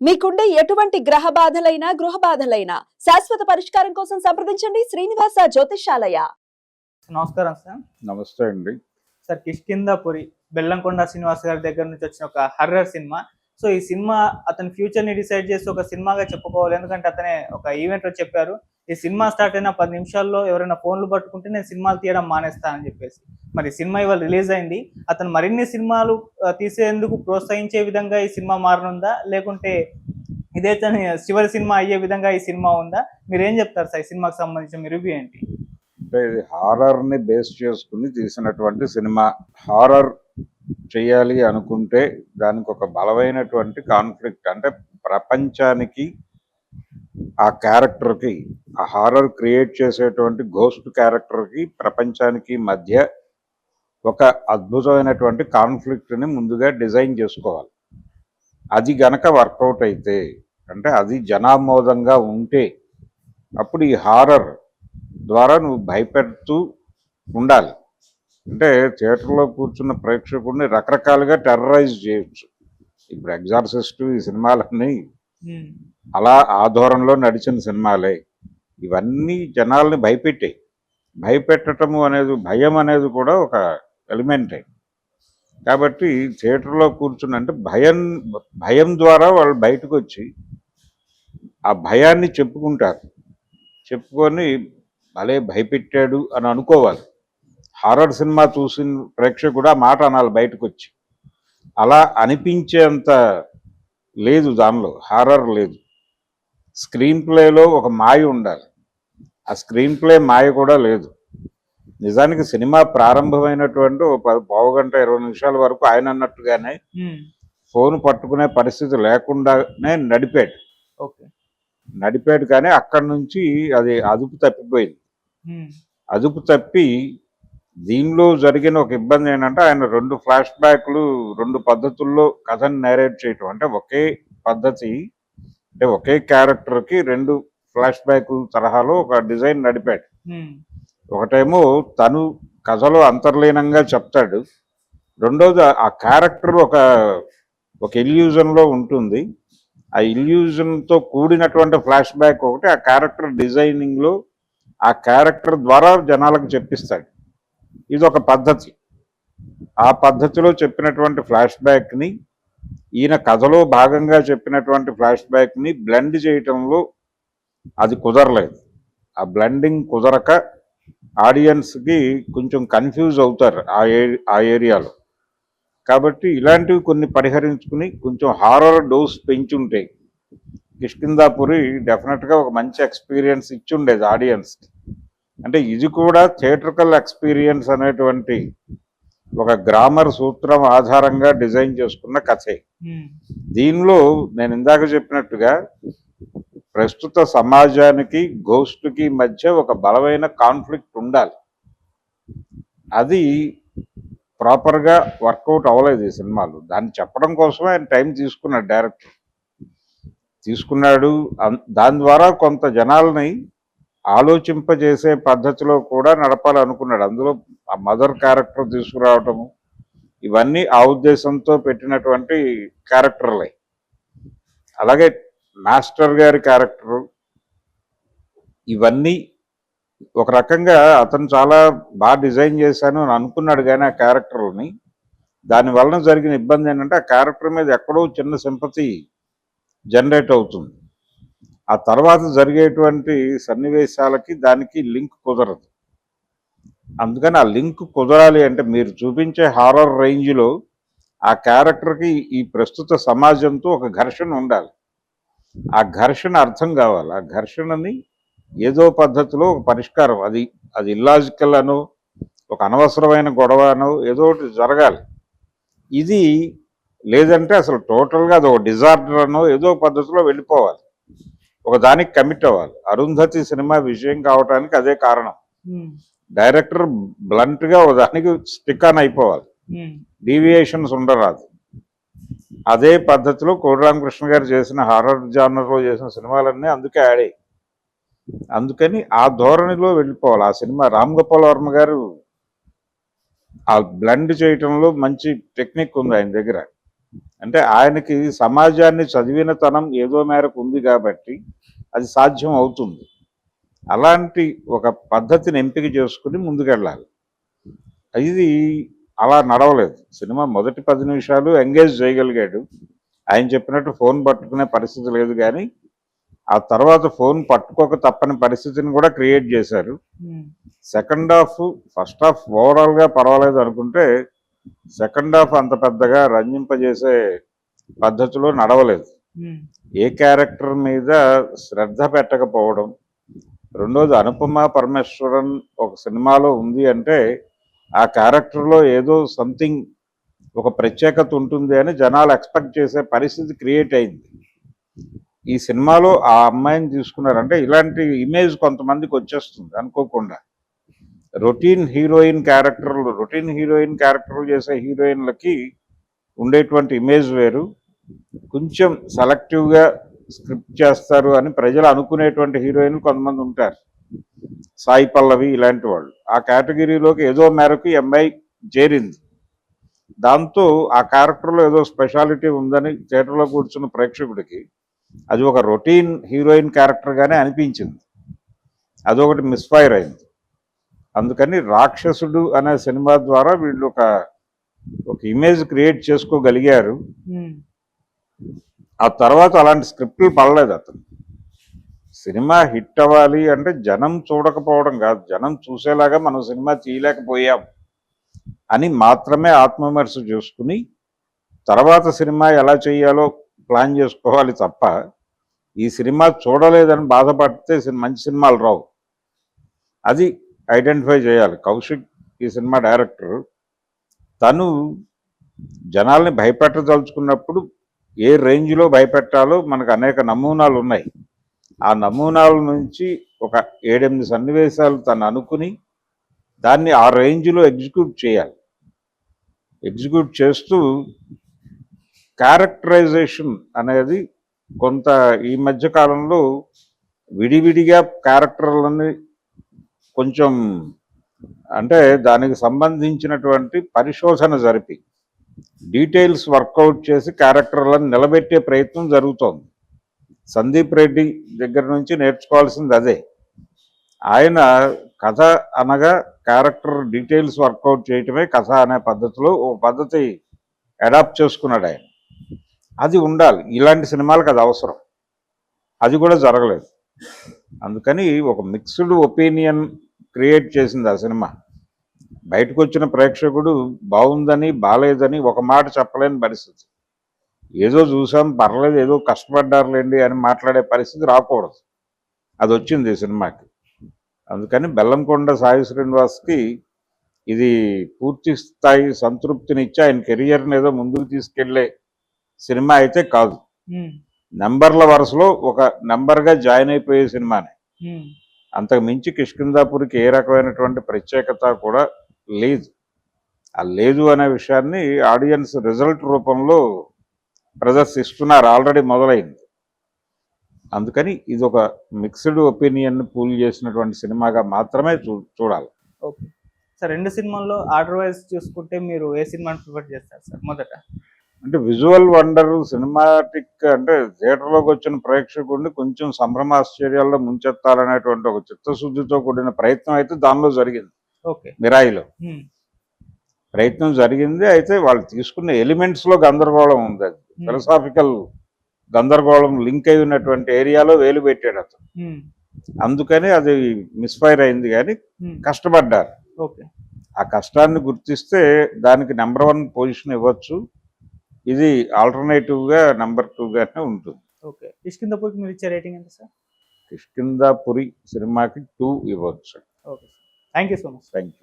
మీకుండే ఎటువంటి గ్రహ బాధలైనా గృహ బాధలైనా శాశ్వత పరిష్కారం కోసం సంప్రదించండి శ్రీనివాస జ్యోతిషాలయ నమస్కారం సార్. నమస్తే అండి. సార్ కిష్కిందాపురి బెల్లంకొండ శ్రీనివాస్ గారి దగ్గర నుంచి వచ్చిన ఒక హర్రర్ సినిమా. సో ఈ సినిమా అతని ఫ్యూచర్ని డిసైడ్ చేసి ఒక సినిమాగా చెప్పుకోవాలి. ఎందుకంటే అతనే ఒక ఈవెంట్లో చెప్పారు. ఈ సినిమా స్టార్ట్ అయిన పది నిమిషాల్లో ఎవరైనా ఫోన్లు పట్టుకుంటే నేను సినిమాలు తీయడం మానేస్తా అని చెప్పేసి. మరి సినిమా ఇవాళ రిలీజ్ అయింది. అతను మరిన్ని సినిమాలు తీసేందుకు ప్రోత్సహించే విధంగా ఈ సినిమా మారనుందా? లేకుంటే ఇదే తన చివరి సినిమా అయ్యే విధంగా ఈ సినిమా ఉందా? మీరు ఏం చెప్తారు సార్? ఈ సినిమాకి సంబంధించిన మీ రివ్యూ ఏంటి? ఇది హారర్ని బేస్ చేసుకుని తీసినటువంటి సినిమా. హారర్ చేయాలి అనుకుంటే దానికి ఒక బలమైనటువంటి కాన్ఫ్లిక్ట్ అంటే ప్రపంచానికి ఆ క్యారెక్టర్కి ఆ హారర్ క్రియేట్ చేసేటువంటి గోస్ట్ క్యారెక్టర్కి ప్రపంచానికి మధ్య ఒక అద్భుతమైనటువంటి కాన్ఫ్లిక్ట్ని ముందుగా డిజైన్ చేసుకోవాలి. అది గనక వర్కౌట్ అయితే అంటే అది జనామోదంగా ఉంటే అప్పుడు ఈ హారర్ ద్వారా నువ్వు భయపెడుతూ ఉండాలి. అంటే థియేటర్లో కూర్చున్న ప్రేక్షకుడిని రకరకాలుగా టెర్రరైజ్ చేయొచ్చు. ఇప్పుడు ఎగ్జార్సిస్ట్ ఈ సినిమాలన్నీ అలా ఆ ధోరణిలో నడిచిన సినిమాలే. ఇవన్నీ జనాల్ని భయపెట్టాయి. భయపెట్టడము అనేది భయం అనేది కూడా ఒక ఎలిమెంటే. కాబట్టి థియేటర్లో కూర్చుని అంటే భయం భయం ద్వారా వాళ్ళు బయటకు వచ్చి ఆ భయాన్ని చెప్పుకుంటారు. చెప్పుకొని భలే భయపెట్టాడు అని అనుకోవాలి. హారర్ సినిమా చూసిన ప్రేక్షకుడు ఆ మాట అనాలి బయటకు వచ్చి అలా అనిపించేంత లేదు దానిలో. హారర్ లేదు. స్క్రీన్ ప్లేలో ఒక మాయ ఉండాలి. ఆ స్క్రీన్ ప్లే మాయ కూడా లేదు. నిజానికి సినిమా ప్రారంభమైనటువంటి పావు గంట ఇరవై నిమిషాల వరకు ఆయన అన్నట్టుగానే ఫోన్ పట్టుకునే పరిస్థితి లేకుండానే నడిపాడు. ఓకే. నడిపాడు కానీ అక్కడి నుంచి అది అదుపు తప్పిపోయింది. అదుపు తప్పి దీనిలో జరిగిన ఒక ఇబ్బంది ఏంటంటే ఆయన రెండు ఫ్లాష్ బ్యాక్లు రెండు పద్ధతుల్లో కథను నేరేట్ చేయటం. అంటే ఒకే పద్ధతి అంటే ఒకే క్యారెక్టర్కి రెండు ఫ్లాష్ బ్యాక్ తరహాలో ఒక డిజైన్ నడిపాడు. ఒకటేమో తను కథలో అంతర్లీనంగా చెప్తాడు. రెండోది ఆ- ఆ క్యారెక్టర్ ఒక ఒక ఇల్యూజన్లో ఉంటుంది. ఆ ఇల్యూజన్తో కూడినటువంటి ఫ్లాష్ బ్యాక్ ఒకటి ఆ క్యారెక్టర్ డిజైనింగ్లో ఆ క్యారెక్టర్ ద్వారా జనాలకు చెప్పిస్తాడు. ఇది ఒక పద్ధతి. ఆ పద్ధతిలో చెప్పినటువంటి ఫ్లాష్ బ్యాక్ని ఈయన కథలో భాగంగా చెప్పినటువంటి ఫ్లాష్ బ్యాక్ని బ్లెండ్ చేయటంలో అది కుదరలేదు. ఆ బ్లెండింగ్ కుదరక ఆడియన్స్కి కొంచెం కన్ఫ్యూజ్ అవుతారు ఆ ఏ ఆ ఏరియాలో. కాబట్టి ఇలాంటివి కొన్ని పరిహరించుకుని కొంచెం హారర్ డోస్ పెంచుంటే కిష్కిందాపురి డెఫినెట్గా ఒక మంచి ఎక్స్పీరియన్స్ ఇచ్చి ఉండేది ఆడియన్స్కి అంటే ఇది కూడా థియేట్రికల్ ఎక్స్పీరియన్స్ అనేటువంటి ఒక గ్రామర్ సూత్రం ఆధారంగా డిజైన్ చేసుకున్న కథే. దీనిలో నేను ఇందాక చెప్పినట్టుగా ప్రస్తుత సమాజానికి గోష్ఠుకి మధ్య ఒక బలమైన కాన్ఫ్లిక్ట్ ఉండాలి. అది ప్రాపర్గా వర్కౌట్ అవ్వలేదు ఈ సినిమాలు. దాన్ని చెప్పడం కోసమే ఆయన టైం తీసుకున్నాడు డైరెక్టర్ తీసుకున్నాడు. దాని ద్వారా కొంత జనాల్ని ఆలోచింపజేసే పద్ధతిలో కూడా నడపాలనుకున్నాడు. అందులో ఆ మదర్ క్యారెక్టర్ తీసుకురావటము ఇవన్నీ ఆ ఉద్దేశంతో పెట్టినటువంటి క్యారెక్టర్లే. అలాగే మాస్టర్ గారి క్యారెక్టరు ఇవన్నీ ఒక రకంగా అతను చాలా బాగా డిజైన్ చేశాను అని అనుకున్నాడు కానీ ఆ క్యారెక్టర్ని దాని వలన జరిగిన ఇబ్బంది ఏంటంటే ఆ క్యారెక్టర్ మీద ఎక్కడో చిన్న సింపతి జనరేట్ అవుతుంది. ఆ తర్వాత జరిగేటువంటి సన్నివేశాలకి దానికి లింక్ కుదరదు. అందుకని ఆ లింక్ కుదరాలి అంటే మీరు చూపించే హారర్ రేంజ్లో ఆ క్యారెక్టర్కి ఈ ప్రస్తుత సమాజంతో ఒక ఘర్షణ ఉండాలి. ఆ ఘర్షణ అర్థం కావాలి. ఆ ఘర్షణని ఏదో పద్ధతిలో ఒక పరిష్కారం అది అది ఇల్లాజికల్ అనో ఒక అనవసరమైన గొడవ అనో ఏదో ఒకటి జరగాలి. ఇది లేదంటే అసలు టోటల్గా అది ఒక డిజార్డర్ అనో ఏదో పద్ధతిలో వెళ్ళిపోవాలి. ఒక దానికి కమిట్ అవ్వాలి. అరుంధతి సినిమా విజయం కావడానికి అదే కారణం. డైరెక్టర్ బ్లంట్గా ఒక దానికి స్టిక్ ఆన్ అయిపోవాలి. డీవియేషన్స్ ఉండరాదు. అదే పద్ధతిలో కోడి రామకృష్ణ గారు చేసిన హారర్ జానర్లో చేసిన సినిమాలన్నీ అందుకే ఆడాయి అందుకని ఆ ధోరణిలో వెళ్ళిపోవాలి. ఆ సినిమా రామ్ గోపాల్ వర్మ గారు ఆ బ్లెండ్ చేయటంలో మంచి టెక్నిక్ ఉంది ఆయన దగ్గర. అంటే ఆయనకి సమాజాన్ని చదివిన తనం ఏదో మేరకు ఉంది కాబట్టి అది సాధ్యం అవుతుంది. అలాంటి ఒక పద్ధతిని ఎంపిక చేసుకుని ముందుకెళ్ళాలి. ఇది అలా నడవలేదు. సినిమా మొదటి పది నిమిషాలు ఎంగేజ్ చేయగలిగాడు. ఆయన చెప్పినట్టు ఫోన్ పట్టుకునే పరిస్థితి లేదు కానీ ఆ తర్వాత ఫోన్ పట్టుకోక తప్పని పరిస్థితిని కూడా క్రియేట్ చేశారు. Um, second half first half ఓవరాల్గా పర్వాలేదు అనుకుంటే సెకండ్ హాఫ్ అంత పెద్దగా రంజింపజేసే పద్ధతిలో నడవలేదు. ఉమ్, ఏ క్యారెక్టర్ మీద శ్రద్ధ పెట్టకపోవడం రెండోది అనుపమ పరమేశ్వరన్ ఒక సినిమాలో ఉంది అంటే ఆ క్యారెక్టర్లో ఏదో సంథింగ్ ఒక ప్రత్యేకత ఉంటుంది అని జనాలు ఎక్స్పెక్ట్ చేసే పరిస్థితి క్రియేట్ అయింది. ఈ సినిమాలో ఆ అమ్మాయిని తీసుకున్నారంటే ఇలాంటి ఇమేజ్ కొంతమందికి వచ్చేస్తుంది అనుకోకుండా. రొటీన్ హీరోయిన్ క్యారెక్టర్లు రొటీన్ హీరోయిన్ క్యారెక్టర్లు చేసే హీరోయిన్లకి ఉండేటువంటి ఇమేజ్ వేరు. కొంచెం సెలెక్టివ్గా స్క్రిప్ట్ చేస్తారు అని ప్రజలు అనుకునేటువంటి హీరోయిన్లు కొంతమంది ఉంటారు. సాయి పల్లవి ఇలాంటి వాళ్ళు. ఆ కేటగిరీలోకి ఏదో మేరకు ఈ అమ్మాయి చేరింది. దాంతో ఆ క్యారెక్టర్లో ఏదో స్పెషాలిటీ ఉందని థియేటర్లో కూర్చున్న ప్రేక్షకుడికి అది ఒక రొటీన్ హీరోయిన్ క్యారెక్టర్గానే అనిపించింది. అదొకటి మిస్ఫైర్ అయింది. అందుకని రాక్షసుడు అనే సినిమా ద్వారా వీళ్ళు ఒక ఒక ఇమేజ్ క్రియేట్ చేసుకోగలిగారు. ఆ తర్వాత అలాంటి స్క్రిప్ట్లు పడలేదు అతను. సినిమా హిట్ అవ్వాలి అంటే జనం చూడకపోవడం కాదు జనం చూసేలాగా మనం సినిమా తీయలేకపోయాం అని మాత్రమే ఆత్మవిమర్శ చేసుకుని తర్వాత సినిమా ఎలా చేయాలో ప్లాన్ చేసుకోవాలి తప్ప ఈ సినిమా చూడలేదని బాధపడితే మంచి సినిమాలు రావు. అది ఐడెంటిఫై చేయాలి. కౌశిక్ ఈ సినిమా డైరెక్టర్ తను జనాల్ని భయపెట్టదలుచుకున్నప్పుడు ఏ రేంజ్లో భయపెట్టాలో మనకు అనేక నమూనాలు ఉన్నాయి ఆ నమూనాల నుంచి ఒక ఏడెనిమిది సన్నివేశాలు తను అనుకుని దాన్ని ఆ రేంజ్లో ఎగ్జిక్యూట్ చేయాలి. ఎగ్జిక్యూట్ చేస్తూ క్యారెక్టరైజేషన్ అనేది కొంత ఈ మధ్య కాలంలో విడివిడిగా క్యారెక్టర్లని కొంచెం అంటే దానికి సంబంధించినటువంటి పరిశోధన జరిపి డీటెయిల్స్ వర్కౌట్ చేసి క్యారెక్టర్లను నిలబెట్టే ప్రయత్నం జరుగుతోంది. సందీప్ రెడ్డి దగ్గర నుంచి నేర్చుకోవాల్సింది అదే. ఆయన కథ అనగా క్యారెక్టర్ డీటెయిల్స్ వర్కౌట్ చేయటమే కథ అనే పద్ధతిలో ఒక పద్ధతి అడాప్ట్ చేసుకున్నాడు ఆయన. అది ఉండాలి. ఇలాంటి సినిమాలకు అది అవసరం. అది కూడా జరగలేదు. అందుకని ఒక మిక్స్డ్ ఒపీనియన్ క్రియేట్ చేసింది ఆ సినిమా. బయటకు వచ్చిన ప్రేక్షకుడు బాగుందని బాలేదని ఒక మాట చెప్పలేని పరిస్థితి. ఏదో చూసాం పర్లేదు ఏదో కష్టపడ్డారులేండి అని మాట్లాడే పరిస్థితి రాకూడదు. అది వచ్చింది సినిమాకి. అందుకని బెల్లంకొండ సాయి శ్రీనివాస్కి ఇది పూర్తి స్థాయి సంతృప్తినిచ్చి ఆయన కెరియర్ని ఏదో ముందుకు తీసుకెళ్ళే సినిమా అయితే కాదు. నెంబర్ల వరుసలో ఒక నెంబర్గా జాయిన్ అయిపోయే సినిమానే. అంతకు మించి కిష్కిందాపూర్కి ఏ రకమైనటువంటి ప్రత్యేకత కూడా లేదు. ఆ లేదు అనే విషయాన్ని ఆడియన్స్ రిజల్ట్ రూపంలో ప్రదర్శిస్తున్నారు ఆల్రెడీ మొదలైంది. అందుకని ఇది ఒక మిక్స్డ్ ఒపీనియన్ పూల్ చేసినటువంటి సినిమాగా మాత్రమే చూ చూడాలి. ఓకే. సార్ రెండు సినిమాల్లో ఆర్డర్ వైజ్ చూసుకుంటే మీరు ఏ సినిమాని ప్రిఫర్ చేస్తారు సార్ మొదట? అంటే విజువల్ వండర్ సినిమాటిక్ అంటే థియేటర్లోకి వచ్చిన ప్రేక్షకుడిని కొంచెం సంభ్రమాశ్చర్యాల్లో ముంచెత్తాలనేటువంటి ఒక చిత్తశుద్ధితో కూడిన ప్రయత్నం అయితే దానిలో జరిగింది. మిరాయిలో. ప్రయత్నం జరిగింది. అయితే వాళ్ళు తీసుకున్న ఎలిమెంట్స్లో గందరగోళం ఉంది అది. ఫిలసాఫికల్ గందరగోళం లింక్ అయి ఉన్నటువంటి ఏరియాలో వేలు పెట్టాడు అతను. అందుకని అది మిస్ఫైర్ అయింది కానీ కష్టపడ్డారు. ఆ కష్టాన్ని గుర్తిస్తే దానికి నెంబర్ వన్ పొజిషన్ ఇవ్వచ్చు. ఇది ఆల్టర్నేటివ్గా నెంబర్ టూ గానే ఉంటుంది ఓకే కిష్కిందపూర్కి మీరు ఇచ్చే రేటింగ్ ఎంత సార్ కిష్కిందాపురి సినిమాకి టూ ఇవ్వచ్చు. Okay thank you so much thank you